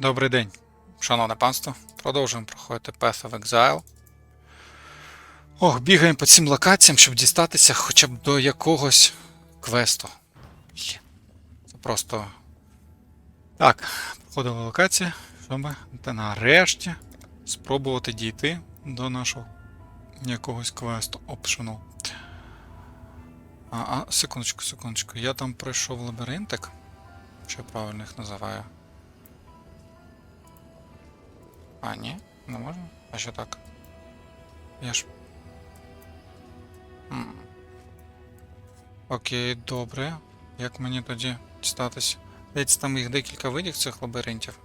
Добрий день, шановне панство. Продовжуємо проходити Path of Exile. Ох, бігаємо по цим локаціям, щоб дістатися хоча б до якогось квесту. Це просто. Так, проходила локація, щоб та нарешті спробувати дійти до нашого якогось квесту. Optional. А, а, секундочку, секундочку. Я там пройшов лабіринтик. Що я правильно їх називаю? А, ні, не можна? А що так? Я ж. М. Окей, добре. Як мені тоді дістатись? Здається, там їх декілька видів цих лабіринтів.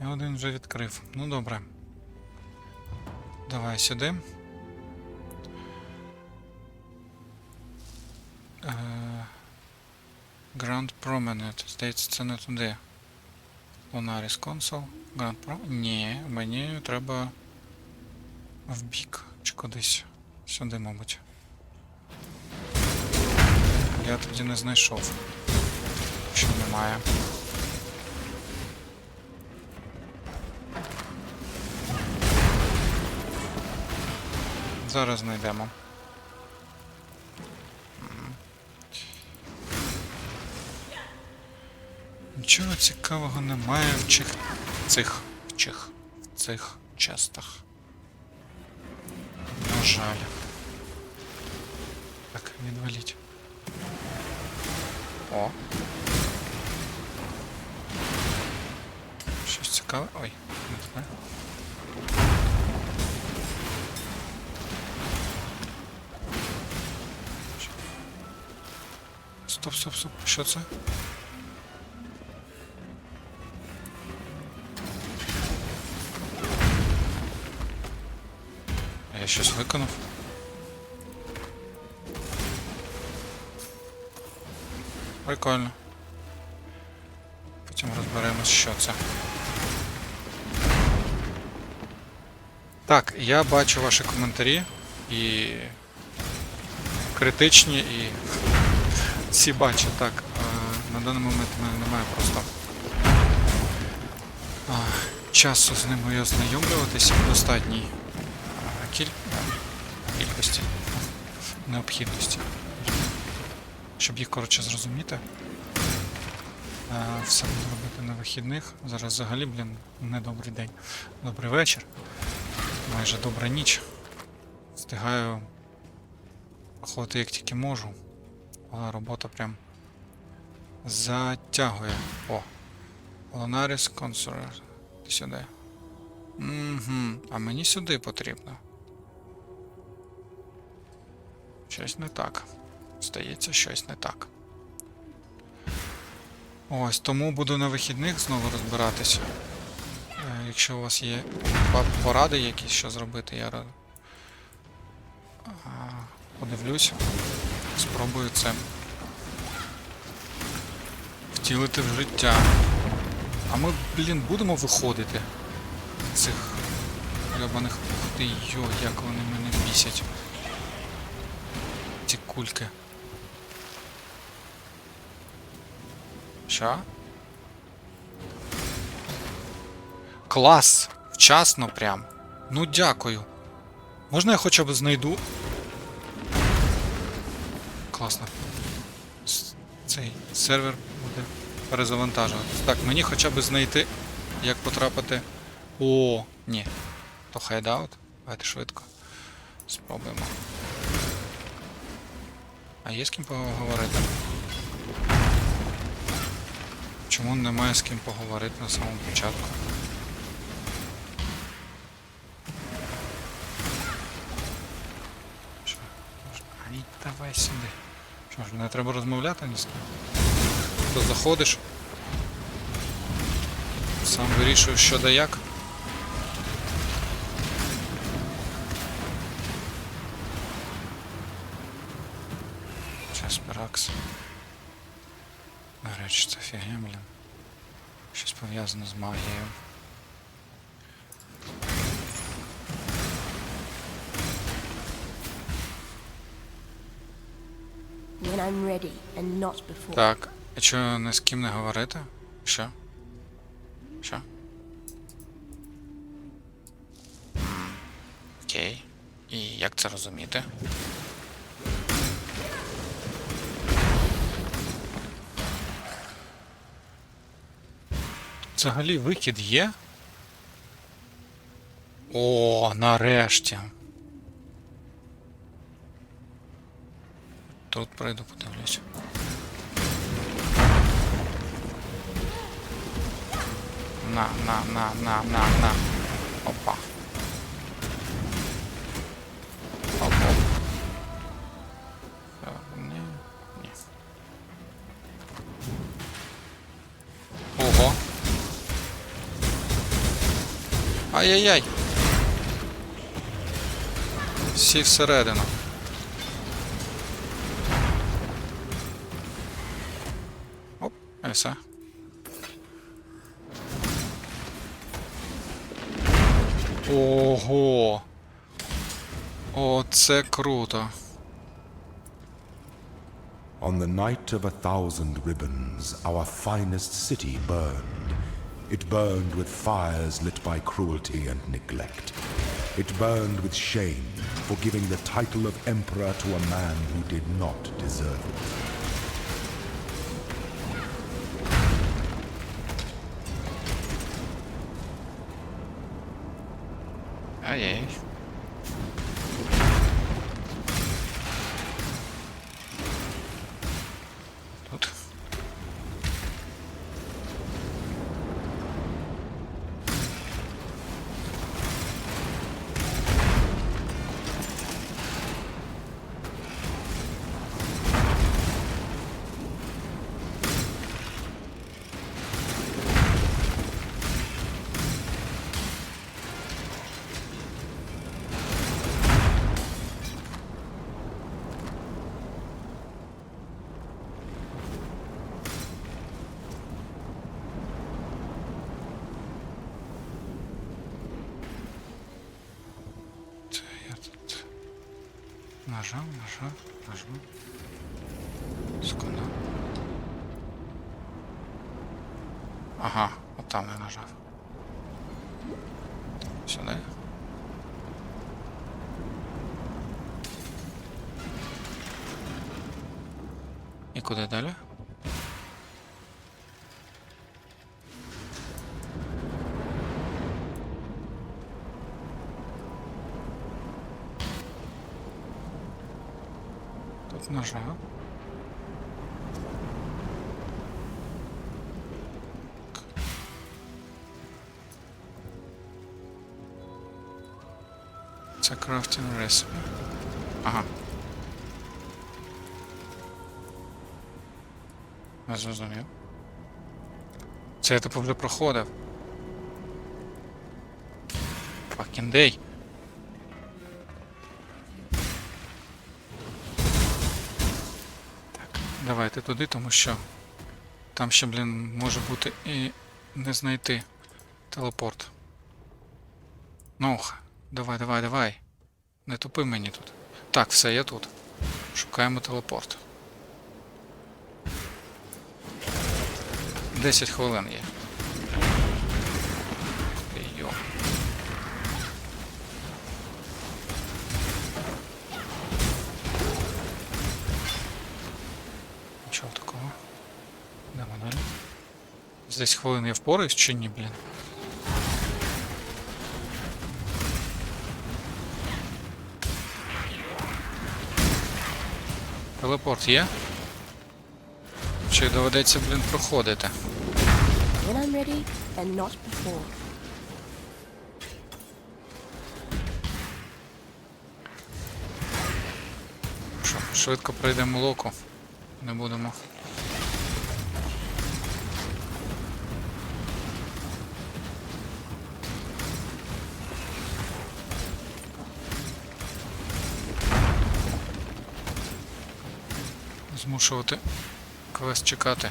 Я один вже відкрив. Ну добре. Давай сюди. Е, Grand Promenade. Здається, це не туди. Lunaris Console. Grand Pro. Ні, мені треба в бік чи кудись. Сюди, мабуть. Я тоді не знайшов. Що немає. Зараз знайдемо. Нічого цікавого немає в чих... цих чих цих частах. На жаль. Так, відваліть. О. Щось цікаве. Ой, не туди. Стоп, стоп, стоп. Що це? Я щось виконав. Прикольно. Потім розберемось, що це. Так, я бачу ваші коментарі і критичні, і всі бачать. Так, е, на даний момент в мене немає просто часу з ними ознайомлюватися достатній кіль... кількості необхідності. Щоб їх, коротше, зрозуміти. Е, Все буду робити на вихідних. Зараз взагалі, блін, не добрий день. Добрий вечір. Майже добра ніч. Встигаю охоти як тільки можу. Але робота прям затягує. О. Лонаріс консурер. Ти сюди. Угу. А мені сюди потрібно. Щось не так. Здається, щось не так. Ось, тому буду на вихідних знову розбиратись. Е, Якщо у вас є поради якісь, що зробити, я подивлюсь. Спробую це втілити в життя. А ми, блін, будемо виходити з цих ти йо, як вони мене бісять. Кульки. Що? Клас! Вчасно прям. Ну дякую. Можна я хоча б знайду? Класно. Цей сервер буде перезавантажуватись. Так, мені хоча б знайти, як потрапити. О, ні. То хайдаут. Давайте швидко. Спробуємо. А є з ким поговорити? Чому немає з ким поговорити на самому початку? Що? Ай, давай сюди. Що ж, не треба розмовляти ні з ким? То заходиш, сам вирішуєш, що да як. Зараз Перакс. Речі, це фігня, блін. Щось пов'язане з магією. When I'm ready and not before. Так, а чого не з ким не говорити? Що? Що? Окей. І як це розуміти? Взагалі вихід є? О, нарешті. Тут пройду, подивлюсь. На, на, на, на, на, на. Опа. Ай-яй-яй. Всі всередину. Оп, і все. Ого. Оце круто. On the night of a thousand ribbons, our finest city burned. It burned with fires lit by cruelty and neglect. It burned with shame for giving the title of emperor to a man who did not deserve it. Нажав, нажав, нажав. Секунду. Ага, от там я нажав. Сюди. І куди далі? Тут нажав. Це крафтинг рецепт. Ага. Я зрозумів. Це я типу вже проходив. Fucking day. Давайте туди, тому що там ще, блін, може бути і не знайти телепорт. Ну, давай, давай, давай. Не тупи мені тут. Так, все, я тут. Шукаємо телепорт. 10 хвилин є. Йо. З 10 хвилин я впораюсь чи ні, блін? Телепорт є? Чи доведеться, блін, проходити? When I'm ready, and not before. Що, швидко пройдемо локу. Не будемо. Змушувати квест чекати.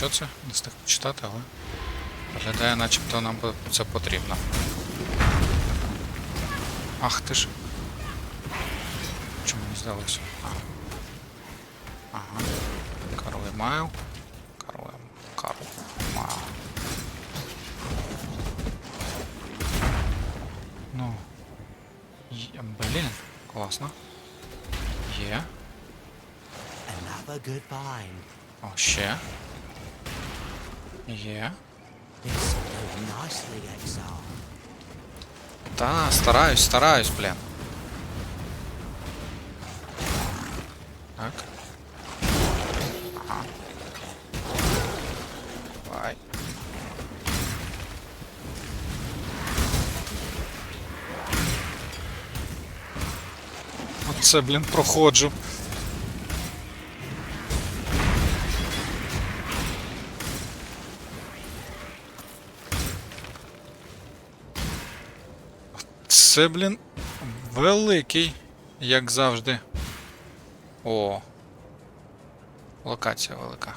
Що це, не встиг почитати, але виглядає, начебто нам це потрібно. Ах ти ж. Чому не здалося? Ага. Карли Майл. Карли. Карл Майл. Ну. Є- Блін, класно. Є. О, ще. Є. Стараюсь, стараюсь, блін. Так. Ага. Давай. Оце, блін, проходжу. Це, блін, великий, як завжди. О. Локація велика.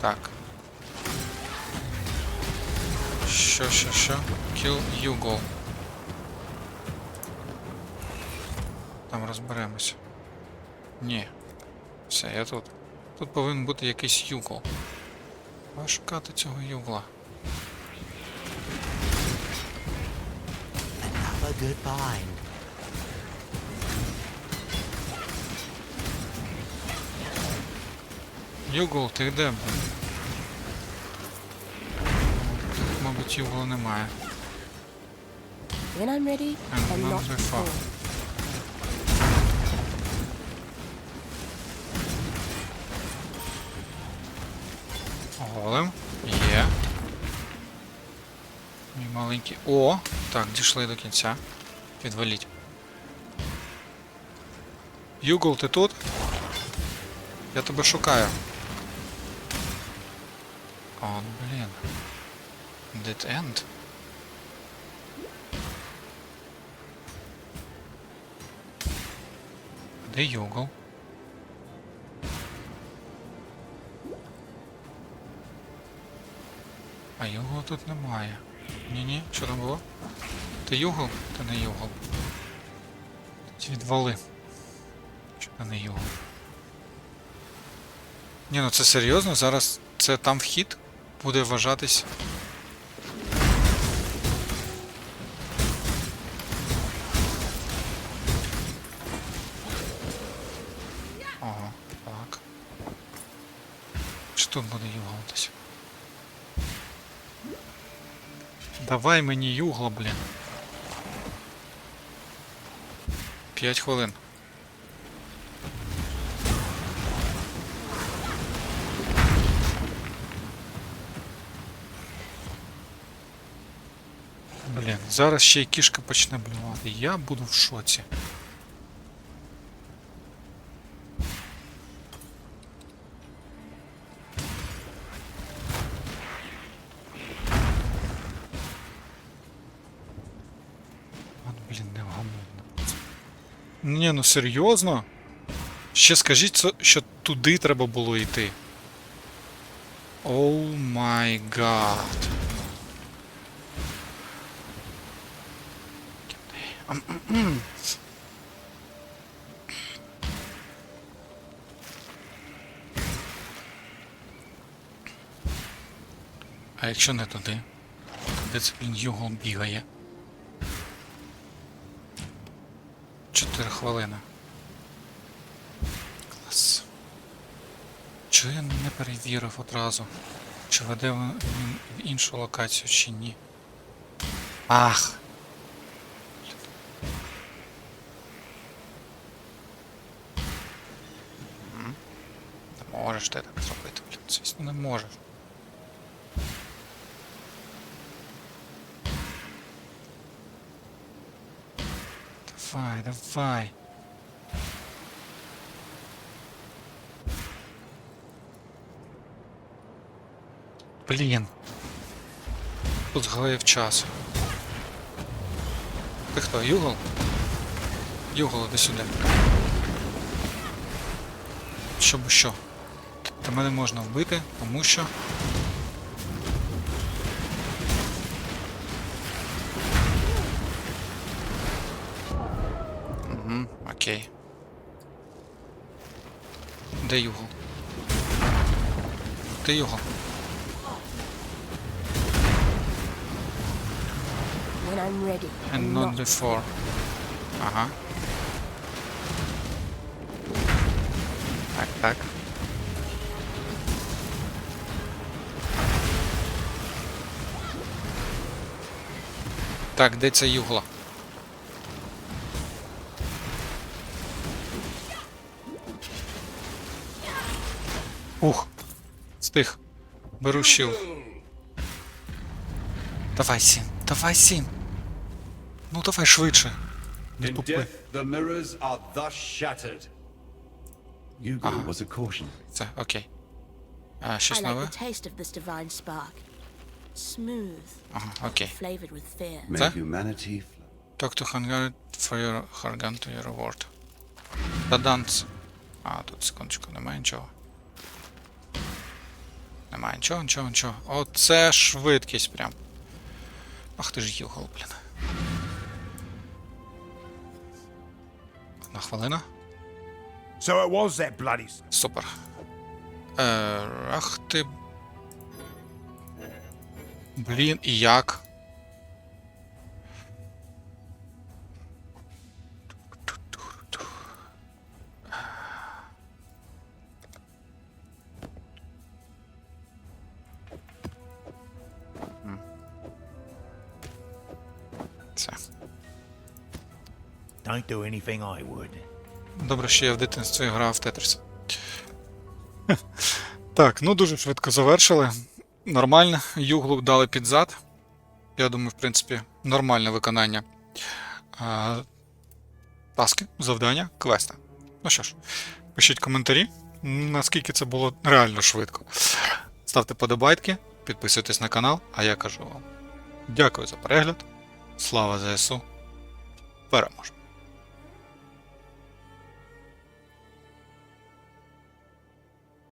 Так. Що, що, що? Kill Yugo. Там розберемось. Ні. Все, я тут. Тут повинен бути якийсь югол. Треба шукати цього югла. Good find. Югол, ти де, блін? Тут, мабуть, югла немає. When I'm ready And and not not before. before. Голем. Маленький. О! Так, дійшли до кінця. Відваліть. Югол, ти тут? Я тебе шукаю. О, блін. Dead end. Де Югол? А Югол тут немає. Ні-ні, що там було? Ти Югол? Ти не Югол. Ти відвали. Що ти не Югол? Ні, ну це серйозно? Зараз це там вхід буде вважатись. Ага, так. Чи тут буде югалитись? Давай мені югло, блін. П'ять хвилин. Блін, зараз ще й кішка почне блювати. Я буду в шоці. Ні, ну серйозно? Ще скажіть, що туди треба було йти. Оу май гад. А якщо не туди? Де це, блін, югол бігає? Чотири хвилини. Клас. Чого я не перевірив одразу? Чи веде він в іншу локацію, чи ні? Ах! Не можеш ти так зробити, блін. Звісно, не можеш. Давай, давай. Блін. Тут згалив час. Ти хто? Югол? Югол, іди сюди. Щоб що? Та мене можна вбити, тому що... окей. Де Югол? Де Югол? When I'm ready. And not before. Ага. Так, так. Так, де ця югла? Ух. Стих. Беру щил. Давай, Сін, давай, Сін. Ну давай швидше. Не тупи. death, the mirrors are thus shattered. Yugo was a caution. Це окей. А, щось like нове? the taste of this divine spark. Smooth, Ага, окей. flavored with fear. May humanity Talk to Hungary for your Hargan to your reward. Та данс. А, тут секундочку, немає нічого. Немає нічого, нічого, нічого. Оце швидкість прям. Ах ти ж югол, блін. Одна хвилина. So it was that bloody. Супер. Е, ах ти. Блін, і як? Do anything I would. Добре, що я в дитинстві грав в Тетріс. Так, ну дуже швидко завершили. Нормально, юглу дали під зад. Я думаю, в принципі, нормальне виконання. А, таски, завдання, квеста. Ну що ж, пишіть коментарі, наскільки це було реально швидко. Ставте подобайки, підписуйтесь на канал, а я кажу вам дякую за перегляд. Слава ЗСУ. Переможемо!